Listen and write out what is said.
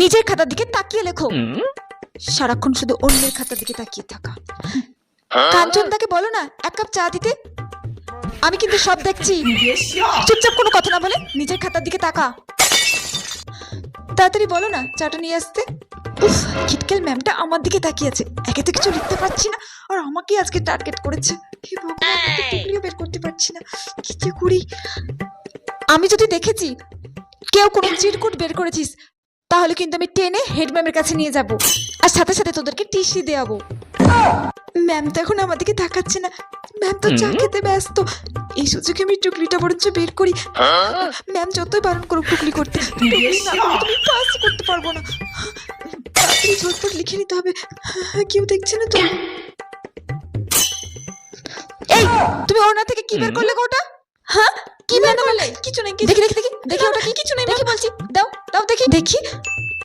নিজের খাতার দিকে তাকিয়ে লেখো। সারাক্ষণ শুধু অন্যের খাতার দিকে তাকিয়ে থাকা। কাঞ্চন তাকে বলো না এক কাপ চা দিতে? আমি কিন্তু সব দেখছি। চুপচাপ কোনো কথা না বলে নিজের খাতার দিকে তাকা। তাড়াতাড়ি বলো না চাটা নিয়ে আসতে? উফ খিটকেল ম্যামটা আমার দিকে তাকিয়ে আছে একে তো কিছু লিখতে পারছি না আর আমাকেই আজকে টার্গেট করেছে। টুকরিও বের করতে পারছি না। কি যে করি? আমি যদি দেখেছি কেউ কোনো চিরকুট বের করেছিস তাহলে কিন্তু আমি টেনে হেড ম্যামের কাছে নিয়ে যাব। আর সাথে সাথে তোদেরকে টিসি দেওয়াবো। ম্যাম তো এখন আমার দিকে তাকাচ্ছে না। ম্যাম তো চা খেতে ব্যস্ত। এই সুযোগে আমি টুকরিটা বরঞ্চ বের করি। ম্যাম যতই বারণ করুক টুকলি করতে তুমি পাসই করতে পারব না। ঝটপট লিখে নিতে হবে। কেউ দেখছে না তো। এই তুমি ওনা থেকে কি বের করলে গোটা হ্যাঁ? কি বের করলে? কিছু নেই দেখি দেখি দেখি দেখি ওটা কি? কিছু নেই দেখি বলছি দাও। দেখি।